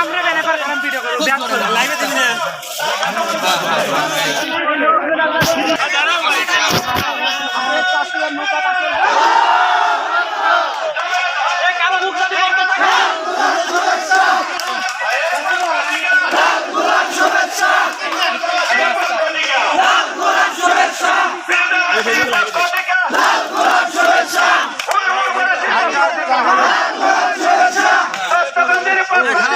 আমরা ব্যানে Allez,